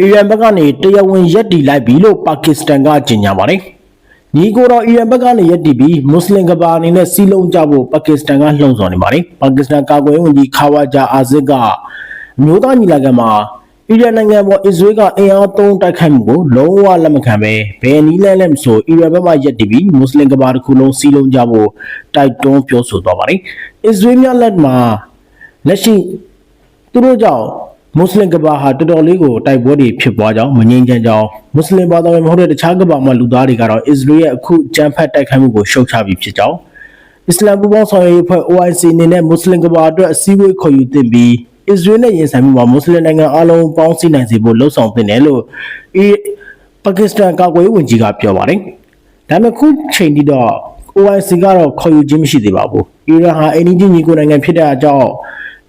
အီရန်ဘက်ကနေတရားဝင်ရက်တီလိုက်ပြီလို့ပါကစ္စတန်ကကြေညာပါတယ်။ညီကိုတော့အီရန်ဘက်ကနေရက်တီပြီးမွတ်စလင်ကဘာအနေနဲ့စီလုံးကြဖို့ပါကစ္စတန်ကလှုံ့ဆော်နေပါတယ်။ပါကစ္စတန်ကာကွယ်ရေးဝန်ကြီးခါဝါဂျာအာဇစ်ကအမျိုးသားညီလာခံမှာအီရန်နိုင်ငံပေါ်အစ္စရေးကအင်အားသုံးတိုက်ခိုက်မှုကိုလုံးဝလက်မခံပဲဘယ်နည်းလဲလဲမဆိုအီရန်ဘက်မှရက်တီပြီးမွတ်စလင်ကဘာတစ်ခုလုံးစီလုံးကြဖို့တိုက်တွန်းပြောဆိုသွားပါတယ်။အစ္စရေးများလက်မှာလက်ရှိသူတို့ကြောင့် မွတ်စလင်ကဘာဟာတော်တော်လေးကိုတိုက်ပွဲတွေဖြစ်ပွားကြောင်းမငြိမ်းချမ်းကြောင်းမွတ်စလင်ဘာသာဝင်မဟုတ်တဲ့တခြားကဘာမှလူသားတွေကတော့အစ္စရေးရဲ့အခုကြမ်းဖက်တိုက်ခိုက်မှုကိုရှုတ်ချပြီးဖြစ်ကြောင်းအစ္စလာမ်ပူပေါင်းဆောင်ရွက်ရေးအဖွဲ့ OIC အနေနဲ့မွတ်စလင်ကဘာအတွက်အစည်းအဝေးခေါ်ယူသင့်ပြီးအစ္စရေးနဲ့ရင်ဆိုင်မှုမှာမွတ်စလင်နိုင်ငံအလုံးပေါင်းစည်းနိုင်စေဖို့လှုံ့ဆော်သင့်တယ်လို့အီပါကစ္စတန်ကာကွယ်ရေးဝန်ကြီးကပြောပါတယ်။ဒါပေမဲ့ခုချိန်ထိတော့ OIC ကတော့ခေါ်ယူခြင်းမရှိသေးပါဘူး။အီရန်ဟာအိန္ဒိယညီကိုနိုင်ငံဖြစ်တဲ့အကြောင်း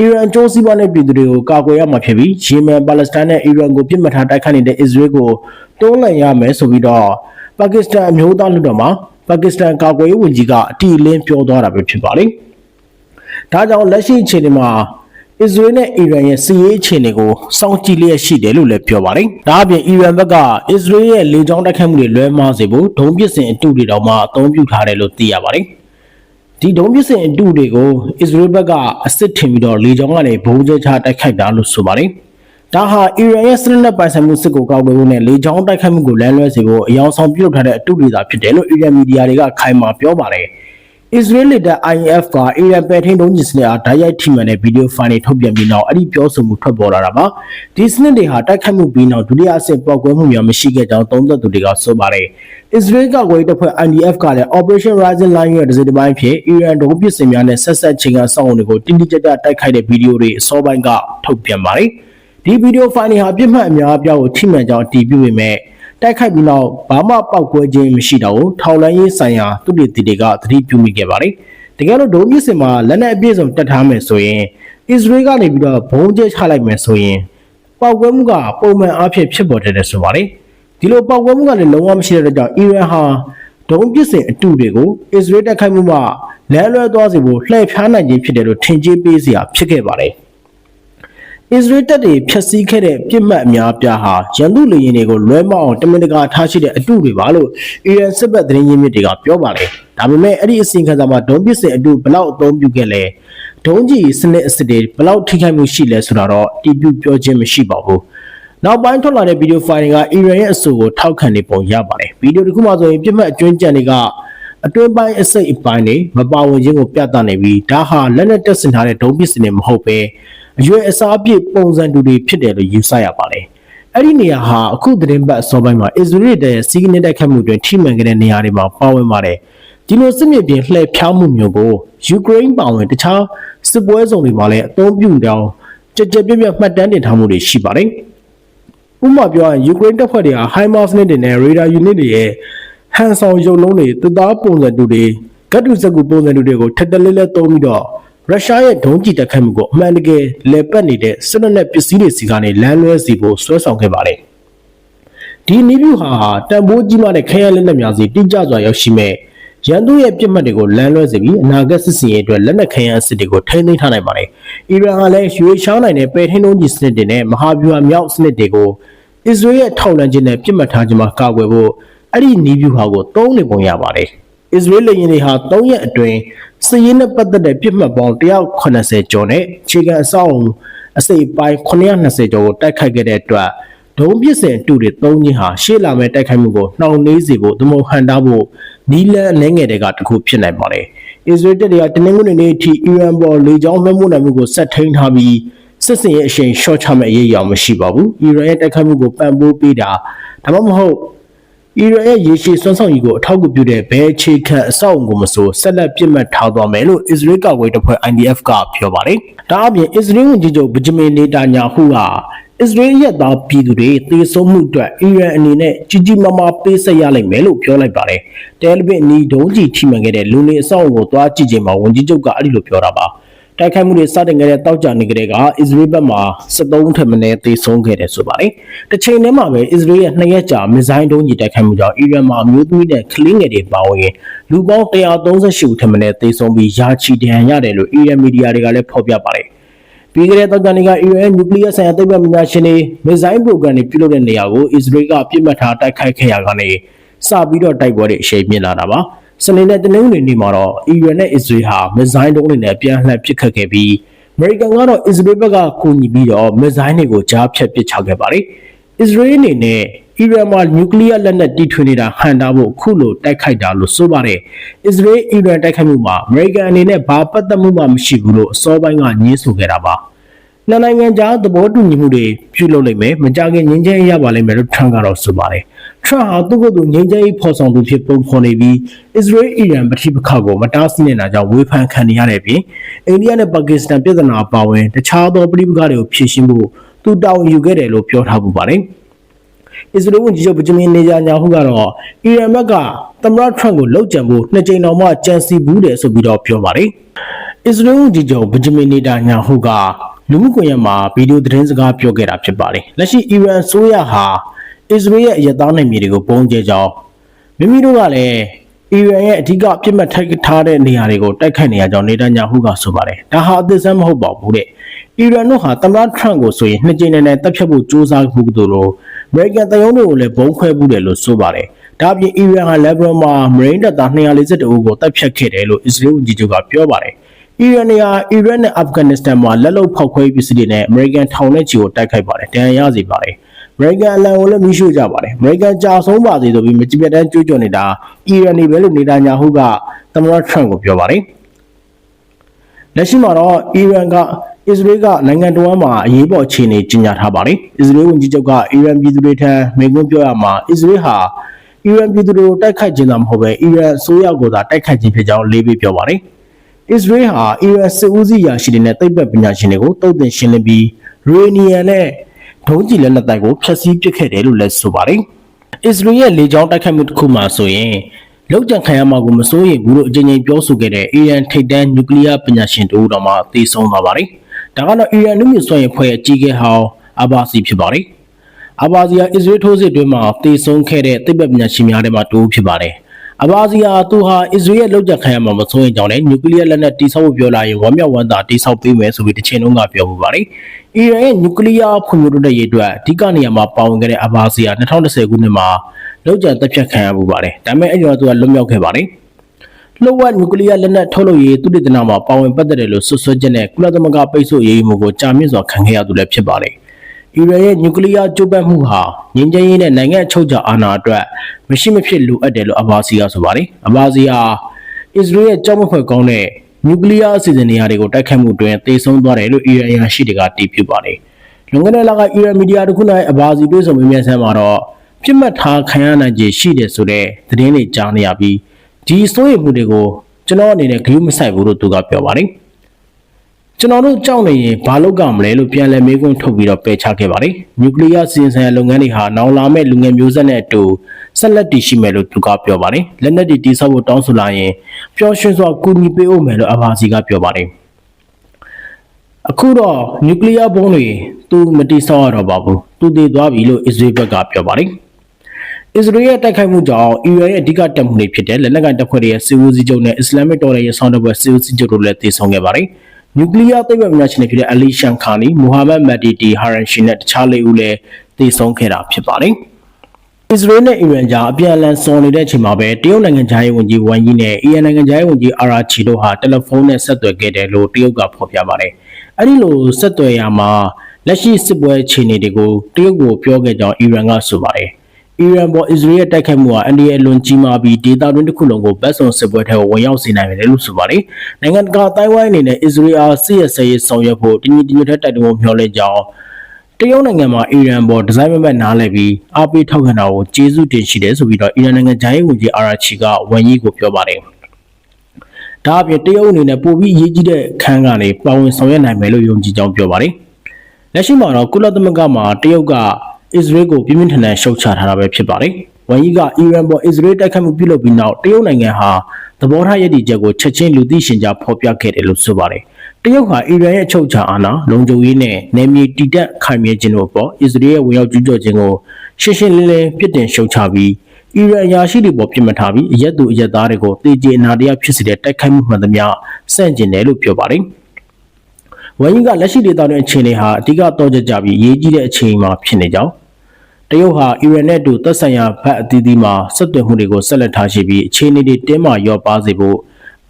အီရန်အကျိုးစီးပွားနဲ့ပြည်သူတွေကိုကာကွယ်ရမှာဖြစ်ပြီးယီမန်ပါလက်စတိုင်းနဲ့အီရန်ကိုပြစ်မှတ်ထားတိုက်ခိုက်နေတဲ့အစ္စရေးကိုတွန်းလှန်ရမယ်ဆိုပြီးတော့ပါကစ္စတန်အမျိုးသားလူတော်မှာပါကစ္စတန်ကာကွယ်ရေးဝန်ကြီးကအတီအလင်းပြောသွားတာပဲဖြစ်ပါလိမ့်။ဒါကြောင့်လက်ရှိအခြေအနေမှာအစ္စရေးနဲ့အီရန်ရဲ့စီးရေးအခြေအနေကိုစောင့်ကြည့်လျက်ရှိတယ်လို့လည်းပြောပါတယ်။ဒါအပြင်အီရန်ဘက်ကအစ္စရေးရဲ့လေကြောင်းတိုက်ခိုက်မှုတွေလွဲမှားစေဖို့ဒုံးပစ်စင်အတုတွေတောင်မှအသုံးပြုထားတယ်လို့သိရပါတယ်။ ဒီဒုံးပစ်စင်အတုတွေကိုအစ္စရေးဘက်ကအစ်စ်ထင်ပြီးတော့လေကြောင်းကနေဘုံကျချတိုက်ခိုက်တာလို့ဆိုပါတယ်။ဒါဟာအီရန်ရဲ့စနစ်နဲ့ပိုင်ဆိုင်မှုစစ်ကိုကောက်ွယ်ဖို့နဲ့လေကြောင်းတိုက်ခိုက်မှုကိုလမ်းလွဲစေဖို့အယောင်ဆောင်ပြုလုပ်ထားတဲ့အတုတွေသာဖြစ်တယ်လို့အီရန်မီဒီယာတွေကခိုင်မာပြောပါတယ်။ Israel leader IF ကအီရန်ပဲထိန်တုံးကြီးစနစ်အားဓာတ်ရိုက်ထိမှန်တဲ့ဗီဒီယိုဖိုင်တွေထုတ်ပြန်ပြီးနောက်အဲ့ဒီပြောဆိုမှုထွက်ပေါ်လာတာပါဒီစနစ်တွေဟာတိုက်ခိုက်မှုပြီးနောက်ဒုတိယအဆင့်ပောက်ကွဲမှုများမရှိခဲ့ကြောင်းသုံးသပ်သူတွေကဆိုပါတယ် Israel ကကွယ်တပ်ဖွဲ့ IDF ကလည်း Operation Rising Line ရဲ့တစ်စိတ်တစ်ပိုင်းဖြစ်အီရန်ဒုံးပစ်စင်များနဲ့ဆက်ဆက်ချိန်ကစောင့်အောင်တွေကိုတင်းတင်းကြပ်ကြပ်တိုက်ခိုက်တဲ့ဗီဒီယိုတွေအစောပိုင်းကထုတ်ပြန်ပါတယ်ဒီဗီဒီယိုဖိုင်တွေဟာပြစ်မှတ်အများအပြားကိုထိမှန်ကြောင်းအတည်ပြုပေမဲ့ တိုက်ခိုက်ပြီးနောက်ဘာမှပောက်ကွဲခြင်းမရှိတော့ဘူးထောက်လန်းရေးဆိုင်ရာသူတွေတီတွေကသတိပြုမိခဲ့ပါတယ်တကယ်လို့ဒုံးမြစ်စင်မှာလက်နက်အပြည့်စုံတက်ထားမယ်ဆိုရင်အစ္စရေးကနေပြီးတော့ဘုံကျဲချလိုက်မယ်ဆိုရင်ပောက်ကွဲမှုကပုံမှန်အားဖြင့်ဖြစ်ပေါ်တယ်ဆိုပါတယ်ဒီလိုပောက်ကွဲမှုကလည်းလုံးဝမရှိတဲ့ကြောင့်အီရန်ဟာဒုံးပစ်စင်အတုတွေကိုအစ္စရေးတက်ခိုက်မှုမှာလမ်းလွဲသွားစေဖို့လှည့်ဖျားနိုင်ခြင်းဖြစ်တယ်လို့ထင်ကြေးပေးစရာဖြစ်ခဲ့ပါတယ် အစ္စရေးတပ်တွေဖျက်ဆီးခဲ့တဲ့ပြစ်မှတ်အများပြားဟာရန်သူလေယာဉ်တွေကိုလွဲမောက်အောင်တမင်တကာထားရှိတဲ့အတုတွေပါလို့အီရန်စစ်ဘက်သတင်းရင်းမြစ်တွေကပြောပါတယ်။ဒါပေမဲ့အဲ့ဒီအစီအခံစာမှာဒုံးပစ်စင်အတုဘလောက်အသုံးပြုခဲ့လဲဒုံးကြီးစနစ်အစစ်တွေဘလောက်ထိခိုက်မှုရှိလဲဆိုတာတော့တည်ပြုပြောခြင်းမရှိပါဘူး။နောက်ပိုင်းထွက်လာတဲ့ဗီဒီယိုဖိုင်တွေကအီရန်ရဲ့အဆိုကိုထောက်ခံနေပုံရပါတယ်။ဗီဒီယိုတစ်ခုမှဆိုရင်ပြစ်မှတ်အကျွမ်းကျန်တွေကအတွင်းပိုင်းအစိတ်အပိုင်းတွေမပါဝင်ခြင်းကိုပြသနေပြီးဒါဟာလက်နက်တက်ဆင်ထားတဲ့ဒုံးပစ်စင်တွေမဟုတ်ပဲ အရွယ်အစားအပြည့်ပုံစံတူတွေဖြစ်တယ်လို့ယူဆရပါတယ်။အဲ့ဒီနေရာဟာအခုသတင်းပတ်အစောပိုင်းမှာအစ္စရေးတဲ့စီးကနေတိုက်ခတ်မှုတွေထိမှန်ခဲ့တဲ့နေရာတွေမှာပါဝင်ပါတယ်။ဒီလိုစစ်မြေပြင်လှည့်ဖြောင်းမှုမျိုးကိုယူကရိန်းပါဝင်တခြားစစ်ပွဲဇုံတွေမှာလည်းအသုံးပြုကြောင်းကြကြပြပြမှတ်တမ်းတင်ထားမှုတွေရှိပါတယ်။ဥပမာပြောရင်ယူကရိန်းတပ်ဖွဲ့တွေက HIMARS နဲ့တင်တဲ့ radar unit တွေရဲ့ဟန်ဆောင်ရုပ်လုံးတွေတသားပုံစံတူတွေကတ်တူစက်ကူပုံစံတူတွေကိုထက်တလဲလဲသုံးပြီးတော့ ရုရှားရဲ့ဒုံးကျည်တက်ခတ်မှုကိုအမှန်တကယ်လဲပတ်နေတဲ့စစ်တပ်နဲ့ပစ္စည်းတွေစီကနေလမ်းလွဲစီဖို့ဆွဲဆောင်ခဲ့ပါတယ်။ဒီနီးဗျူဟာတန်ဖိုးကြီးမားတဲ့ခရမ်းလက်နက်များစီတိကျစွာရောက်ရှိမဲ့ရန်သူရဲ့ပြစ်မှတ်တွေကိုလမ်းလွဲစေပြီးအနာဂတ်စစ်စင်ရေးအတွက်လက်နက်ခရမ်းအစ်စ်တွေကိုထိန်းသိမ်းထားနိုင်ပါတယ်။အီရန်ကလည်းရွေးချောင်းနိုင်တဲ့ပယ်ထင်းလုံးကြီးစနစ်တွေနဲ့မဟာဗျူဟာမြောက်စနစ်တွေကိုအစ္စရေးရဲ့ထောက်လှမ်းခြင်းနဲ့ပြစ်မှတ်ထားခြင်းမှာကာကွယ်ဖို့အဲ့ဒီနီးဗျူဟာကိုသုံးနေပုံရပါတယ်။ အစ္စရေးလေယာဉ်တွေဟာ၃ရက်အတွင်းစည်ရင်းနဲ့ပတ်သက်တဲ့ပြစ်မှတ်ပေါင်း180ကျော်နဲ့ခြေကန်အဆောက်အုံအစိပ်ပိုင်း920ကျော်ကိုတိုက်ခိုက်ခဲ့တဲ့အတွက်ဒုံးပစ်စင်အတူတွေသုံးခြင်းဟာရှေ့လာမဲ့တိုက်ခိုက်မှုကိုနှောင့်နှေးစေဖို့သမုံဟန်တာဖို့နီလန်အနေငယ်တွေကတခုဖြစ်နိုင်ပါတယ်။အစ္စရေးတပ်တွေကတနင်္ဂနွေနေ့အထိအီရန်ပေါ်လေကြောင်းလွှမ်းမိုးနိုင်မှုကိုဆက်ထိန်းထားပြီးစစ်စင်ရဲ့အရှိန်ရှော့ချမဲ့အရေးအယောင်မရှိပါဘူး။အီရန်ရဲ့တိုက်ခိုက်မှုကိုပံ့ပိုးပေးတာဒါမှမဟုတ် အီရန်ရဲ့ရေရှည်စွမ်းဆောင်ရည်ကိုအထောက်အကူပြုတဲ့ဘဲအခြေခံအဆောက်အုံကိုမဆိုဆက်လက်ပြစ်မှတ်ထားသွားမယ်လို့အစ္စရေးကာကွယ်တပ်ဖွဲ့ IDF ကပြောပါတယ်။ဒါအပြင်အစ္စရေးဝန်ကြီးချုပ်ဗဂျမင်နေတာညာဟုကအစ္စရေးရဲ့သားပြည်သူတွေသေဆုံးမှုအတွက်အီရန်အနေနဲ့ကြီးကြီးမားမားပေးဆက်ရလိမ့်မယ်လို့ပြောလိုက်ပါတယ်။တယ်လီဗစ်နီဒုံးကြီးထိမှန်ခဲ့တဲ့လူနေအဆောက်အုံကိုသွားကြည့်ချိန်မှာဝန်ကြီးချုပ်ကအဲ့ဒီလိုပြောတာပါ။ တိုက်ခိုက်မှုတွေစတင်ခဲ့တဲ့တောက်ကြနေကြတဲ့ကအစ္စရေးဘက်မှ73ထက်မနည်းသေဆုံးခဲ့တယ်ဆိုပါတယ်။တစ်ချိန်တည်းမှာပဲအစ္စရေးရဲ့နှစ်ရက်ကြာမစ်ဇိုင်းဒုံးကြီးတိုက်ခိုက်မှုကြောင့်အီရန်မှာအမျိုးသမီးနဲ့ကလေးငယ်တွေပါဝင်လူပေါင်း138ဦးထက်မနည်းသေဆုံးပြီးယာချီဒဏ်ရတယ်လို့အီရန်မီဒီယာတွေကလည်းဖော်ပြပါတယ်။ပြီးခဲ့တဲ့သောကြာနေ့ကအီရန်နျူကလ িয়ার ဆိုင်ရာသိပ္ပံပညာရှင်တွေမစ်ဇိုင်းပရိုဂရမ်တွေပြုလုပ်တဲ့နေရာကိုအစ္စရေးကပြစ်မှတ်ထားတိုက်ခိုက်ခဲ့ရကနေစပြီးတော့တိုက်ပွဲတွေအရှိန်မြင့်လာတာပါ စနေနဲ့တနင်္ဂနွေနေ့မှာတော့အီရန်နဲ့အစ္စရေးဟာမစ်ဇိုင်းတုံးတွေနဲ့ပြန်လှန်ပစ်ခတ်ခဲ့ပြီးအမေရိကန်ကတော့အစ္စရေးဘက်ကကူညီပြီးတော့မစ်ဇိုင်းတွေကိုကြားဖြတ်ပစ်ချခဲ့ပါတယ်အစ္စရေးအနေနဲ့အီရန်မှာနျူကလ িয়ার လက်နက်တီထွင်နေတာဟန်တာဖို့ခုလိုတိုက်ခိုက်တာလို့ဆိုပါတယ်။အစ္စရေးအီရန်တိုက်ခိုက်မှုမှာအမေရိကန်အနေနဲ့ဘာပတ်သက်မှုမှမရှိဘူးလို့အစောပိုင်းကညင်းဆိုခဲ့တာပါ။နှစ်နိုင်ငံကြားသဘောတူညီမှုတွေပြုလုပ်လိမ့်မယ်။မကြခင်ငြင်းချမ်းရပါလိမ့်မယ်လို့ထရန့်ကတော့ဆိုပါတယ်။ ထရန့်ဟာသူ့ကိုယ်သူငြင်းချမ်းရေးဖော်ဆောင်သူဖြစ်ပုံဖော်နေပြီးအစ္စရေးအီရန်ပဋိပက္ခကိုမတားဆီးနေတာကြောင့်ဝေဖန်ခံနေရတဲ့ပြင်အိန္ဒိယနဲ့ပါကစ္စတန်ပြည်ထနာအပါအဝင်တခြားသောပဋိပက္ခတွေကိုဖြေရှင်းဖို့သူတောင်းယူခဲ့တယ်လို့ပြောထားပူပါတယ်။အစ္စရေးဝန်ကြီးချုပ်ဗဂျမင်နေဂျာညာဟုကတော့အီရန်ဘက်ကသမ္မတထရန့်ကိုလှုပ်ကြံဖို့နှစ်ကြိမ်တော်မှကြံစီဘူးတယ်ဆိုပြီးတော့ပြောပါတယ်။အစ္စရေးဝန်ကြီးချုပ်ဗဂျမင်နေဂျာညာဟုကလူမှုကွန်ရက်မှာဗီဒီယိုသတင်းစကားပြောခဲ့တာဖြစ်ပါတယ်။လက်ရှိအီရန်ဆိုရဟာ အစ္စရေးရဲ့အရသားနယ်မြေတွေကိုပုံကျဲကြောင်းမိမိတို့ကလည်းအီရန်ရဲ့အဓိကပြစ်မှတ်ထိုက်ထားတဲ့နေရာတွေကိုတိုက်ခိုက်နေရကြောင်းနေတန်ညာဟုကဆိုပါတယ်။ဒါဟာအသစ်ဆန်းမဟုတ်ပါဘူးတဲ့။အီရန်တို့ဟာသမ္မတထရန့်ကိုဆိုရင်နှစ်ကြိမ်နဲ့တပ်ဖြတ်ဖို့ကြိုးစားမှုတို့လိုအမေရိကန်တယုံတွေကိုလည်းဘုံခွဲမှုတယ်လို့ဆိုပါတယ်။ဒါ့အပြင်အီရန်ဟာလက်ဘရန်မှာမရိန်းတပ်သား242ဦးကိုတပ်ဖြတ်ခဲ့တယ်လို့အစ္စရေးဝန်ကြီးချုပ်ကပြောပါတယ်။အီရန်နေဟာအီရတ်နဲ့အာဖဂန်နစ္စတန်မှာလက်လုံဖောက်ခွဲပစ္စည်းတွေနဲ့အမေရိကန်ထောင်နဲ့ချီကိုတိုက်ခိုက်ပါတယ်။တန်ရရစီပါတယ်။ အမေရိကန်အလံကိုလည်းမိရှို့ကြပါတယ်။အမေရိကန်ကြာဆုံးပါစေဆိုပြီးမကြည်ပြတ်တမ်းကြွကြွနေတာအီရန်နေပဲလို့နေတာညာဟုကသမ္မတထရန့်ကိုပြောပါတယ်။လက်ရှိမှာတော့အီရန်ကအစ္စရေးကနိုင်ငံတော်မှာအရေးပေါ်အခြေအနေကြီးညာထားပါတယ်။အစ္စရေးဝန်ကြီးချုပ်ကအီရန်ပြည်သူတွေထံမိန့်ခွန်းပြောရမှာအစ္စရေးဟာအီရန်ပြည်သူတွေကိုတိုက်ခိုက်ခြင်းသာမဟုတ်ပဲအီရန်အစိုးရကိုသာတိုက်ခိုက်ခြင်းဖြစ်ကြောင်းလေးပေးပြောပါတယ်။အစ္စရေးဟာအီရန်စစ်ဦးစီးရာရှိတွေနဲ့သိပ္ပံပညာရှင်တွေကိုတုံ့ပြန်ရှင်းလင်းပြီးရေနီယန်နဲ့ ဒုံးကျည်လက်နက်တိုက်ကိုဖျက်ဆီးပစ်ခဲ့တယ်လို့လည်းဆိုပါတယ်။အစ္စရေးရဲ့လေကြောင်းတိုက်ခိုက်မှုတစ်ခုမှဆိုရင်လောက်ကျန်ခံရမှာကိုမစိုးရိမ်ဘူးလို့အကြိမ်ကြိမ်ပြောဆိုခဲ့တဲ့အီရန်ထိပ်တန်းနျူကလ িয়ার ပညာရှင်တို့တော်မှသိဆုံးသွားပါတယ်။ဒါကတော့အီရန်နုမြစွမ်းရဖွဲ့ရဲ့ကြီးကဲဟောင်းအဘာစီဖြစ်ပါတယ်။အဘာစီဟာအစ္စရေးထိုးစစ်တွင်းမှာသိဆုံးခဲ့တဲ့သိပ္ပံပညာရှင်များထဲမှာတူဖြစ်ပါတယ်။ အဘာစီဟာသူဟာအစ္စရေးရဲ့လောက်ကျန်ခံရမှာမစိုးရိမ်ကြောင်းနဲ့နျူကလ িয়ার လက်နက်တိစောက်ဖို့ပြောလာရင်ဝမ်းမြောက်ဝမ်းသာတိစောက်ပေးမယ်ဆိုပြီးတစ်ချိန်လုံးကပြောမှုပါတယ်။အီရန်ရဲ့နျူကလ িয়ার ဖွံ့ဖြိုးတိုးတက်ရေးအတွက်အဓိကနေရာမှာပါဝင်ခဲ့တဲ့အဘာစီဟာ2010ခုနှစ်မှာလောက်ကျန်တပ်ဖြတ်ခံရမှုပါတယ်။ဒါပေမဲ့အဲ့ဒီတော့သူကလွတ်မြောက်ခဲ့ပါတယ်။လှုပ်ဝက်နျူကလ িয়ার လက်နက်ထုတ်လုပ်ရေးသူတည်တနာမှာပါဝင်ပတ်သက်တယ်လို့ဆွဆွချက်နဲ့ကုလသမဂ္ဂပိတ်ဆို့ရေးမှုကိုကြာမြင့်စွာခံခဲ့ရသူလည်းဖြစ်ပါတယ်။ အီရန်ရဲ့နျူကလ িয়ার ကျိုးပတ်မှုဟာငြင်းချမ်းရေးနဲ့နိုင်ငံအချုပ်အခြာအာဏာအတွက်မရှိမဖြစ်လိုအပ်တယ်လို့အဘာစီကဆိုပါတယ်။အဘာစီဟာအစ္စရေးရဲ့ကြောက်မဖွဲ့ကောင်းတဲ့နျူကလ িয়ার အစီအစဉ်နေရာတွေကိုတိုက်ခိုက်မှုတွင်တေဆုံးသွားတယ်လို့အီရန်အရာရှိတွေကတည်ပြုပါတယ်။လွန်ခဲ့တဲ့လကအီရန်မီဒီယာတစ်ခု၌အဘာစီတွေ့ဆုံမေးမြန်းဆန်းမှာတော့ပြစ်မှတ်ထားခံရနိုင်ခြေရှိတယ်ဆိုတဲ့သတင်းတွေကြားနေရပြီးဒီစိုးရိမ်မှုတွေကိုကျွန်တော်အနေနဲ့ဂရုမစိုက်ဘူးလို့သူကပြောပါတယ် ကျွန်တော်တို့ကြောက်နေရင်ဘာလုပ်ကြမလဲလို့ပြန်လည်မေးခွန်းထုတ်ပြီးတော့ပယ်ချခဲ့ပါတယ်နျူကလ িয়ার စီရင်ဆိုင်ရာလုပ်ငန်းတွေဟာနောင်လာမဲ့လူငယ်မျိုးဆက်နဲ့အတူဆက်လက်တည်ရှိမယ်လို့သူကပြောပါတယ်လက်နက်တွေတိစောက်ဖို့တောင်းဆိုလာရင်ပျော်ရွှင်စွာကူညီပေးဦးမယ်လို့အဘာစီကပြောပါတယ်အခုတော့နျူကလ িয়ার ဘုံးတွေသူမတိဆောက်ရတော့ပါဘူးသူတည်သွားပြီလို့အစ္စရေးဘက်ကပြောပါတယ်အစ္စရေးရဲ့တိုက်ခိုက်မှုကြောင့်အီရန်ရဲ့အဓိကတပ်မှုတွေဖြစ်တဲ့လက်နက်ကန်တပ်ဖွဲ့တွေရဲ့စစ်ဦးစီးချုပ်နဲ့အစ္စလာမစ်တော်လှန်ရေးဆောင်တပ်ဖွဲ့စစ်ဦးစီးချုပ်တို့လည်းတည်ဆုံခဲ့ပါတယ်။ နျူကလ িয়ার သိပ္ပံပညာရှင်တွေဖြစ်တဲ့အလီရှန်ခါနီ၊မိုဟာမက်မက်ဒီတီဟာရန်ရှီနဲ့တခြားလေးဦးလည်းတည်ဆုံခဲ့တာဖြစ်ပါတယ်။အစ္စရေးနဲ့အီရန်ကြားအပြန်အလှန်စုံနေတဲ့အချိန်မှာပဲတရုတ်နိုင်ငံသားရေးဝန်ကြီးဝမ်ယီနဲ့အီရန်နိုင်ငံသားရေးဝန်ကြီးအာရာချီတို့ဟာတယ်လီဖုန်းနဲ့ဆက်သွယ်ခဲ့တယ်လို့တရုတ်ကဖော်ပြပါတယ်။အဲဒီလိုဆက်သွယ်ရမှာလက်ရှိစစ်ပွဲအခြေအနေတွေကိုတရုတ်ကိုပြောခဲ့ကြောင်းအီရန်ကဆိုပါတယ်။ အီရန်ပေါ်အစ္စရေးရဲ့တိုက်ခိုက်မှုဟာအန်ဒီရဲ့လွန်ကြီးမားပြီးဒေသတွင်းတစ်ခုလုံးကိုဗတ်စုံစစ်ပွဲထဲကိုဝင်ရောက်စေနိုင်တယ်လို့ဆိုပါတယ်။နိုင်ငံတကာအတိုင်းဝိုင်းအနေနဲ့အစ္စရေးအားစစ်ရဆဲရေးဆောင်ရွက်ဖို့တညီတညွတ်တဲ့တိုက်တွန်းမှုမျှော်လင့်ကြောင်းတရုတ်နိုင်ငံမှာအီရန်ပေါ်ဒီဇိုင်းမမတ်နားလည်ပြီးအားပေးထောက်ခံတာကိုကျေးဇူးတင်ရှိတယ်ဆိုပြီးတော့အီရန်နိုင်ငံဂျိုင်းဝန်ကြီးအာရာချီကဝန်ကြီးကိုပြောပါတယ်။ဒါအပြင်တရုတ်အနေနဲ့ပိုပြီးအရေးကြီးတဲ့ခန်းကနေပါဝင်ဆောင်ရွက်နိုင်မယ်လို့ယုံကြည်ကြောင်းပြောပါတယ်။လက်ရှိမှာတော့ကုလသမဂ္ဂမှာတရုတ်က အစ္စရေးကိုပြင်းပြင်းထန်ထန်ရှုတ်ချထားတာပဲဖြစ်ပါတယ်။ဝန်ကြီးကအီရန်ပေါ်အစ္စရေးတိုက်ခိုက်မှုပြုလုပ်ပြီးနောက်တရုတ်နိုင်ငံဟာသဘောထားရည်တည်ချက်ကိုချက်ချင်းလူသိရှင်ကြားဖော်ပြခဲ့တယ်လို့ဆိုပါတယ်။တရုတ်ဟာအီရန်ရဲ့အချုပ်အခြာအာဏာလုံခြုံရေးနဲ့နယ်မြေတည်တံ့ခိုင်မြဲခြင်းတို့ပေါ်အစ္စရေးရဲ့ဝင်ရောက်ကျူးကျော်ခြင်းကိုရှင်းရှင်းလင်းလင်းပြစ်တင်ရှုတ်ချပြီးအီရန်အရာရှိတွေပေါ်ပြစ်မှတ်ထားပြီးအရက်သူအရက်သားတွေကိုတေကျေအနာတရားဖြစ်စေတဲ့တိုက်ခိုက်မှုမှန်သမျှစန့်ကျင်တယ်လို့ပြောပါတယ်။ဝန်ကြီးကလက်ရှိဒေသတွင်အခြေအနေဟာအဓိကတော့ကြကြပြီးအရေးကြီးတဲ့အချိန်မှာဖြစ်နေကြောင်း တရုတ်ဟာအီရန်နဲ့အတူသက်ဆိုင်ရာဘက်အသီးသီးမှာဆက်သွယ်မှုတွေကိုဆက်လက်ထားရှိပြီးအခြေအနေတွေတင်းမာရောပါစေဖို့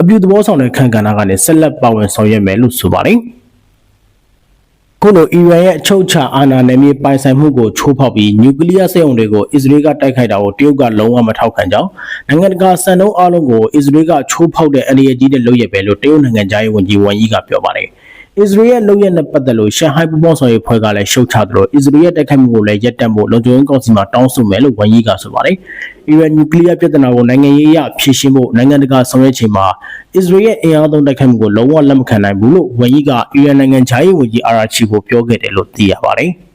အပြုသဘောဆောင်တဲ့ခံကဏ္ဍကနေဆက်လက်ပါဝင်ဆောင်ရွက်မယ်လို့ဆိုပါတယ်။ခုလိုအီရန်ရဲ့အချုပ်ချာအာဏာနယ်မြေပိုင်ဆိုင်မှုကိုချိုးဖောက်ပြီးနျူကလ িয়ার စက်ရုံတွေကိုအစ္စရေးကတိုက်ခိုက်တာကိုတရုတ်ကလုံးဝမထောက်ခံကြောင်းနိုင်ငံတကာစံနှုန်းအလုံးကိုအစ္စရေးကချိုးဖောက်တဲ့အန္တရာယ်ကြီးတဲ့လုပ်ရပဲလို့တရုတ်နိုင်ငံသားရေးဝန်ကြီးဝမ်ယီကပြောပါတယ်။ အစ္စရေးရဲ့လုပ်ရက်နဲ့ပတ်သက်လို့ရှန်ဟိုင်းပူပေါင်းဆောင်ရေးဖွဲ့ကလည်းရှုတ်ချသလိုအစ္စရေးရဲ့တိုက်ခိုက်မှုကိုလည်းရပ်တန့်ဖို့လုံခြုံရေးကောင်စီမှာတောင်းဆိုမယ်လို့ဝမ်ယီကဆိုပါတယ်။အီရန်နျူကလ িয়ার ပြဿနာကိုနိုင်ငံရေးအရဖြေရှင်းဖို့နိုင်ငံတကာဆောင်ရွက်ချိန်မှာအစ္စရေးရဲ့အင်အားသုံးတိုက်ခိုက်မှုကိုလုံးဝလက်မခံနိုင်ဘူးလို့ဝမ်ယီကအီရန်နိုင်ငံသားရေးဝန်ကြီးအာရာချီကိုပြောခဲ့တယ်လို့သိရပါတယ်။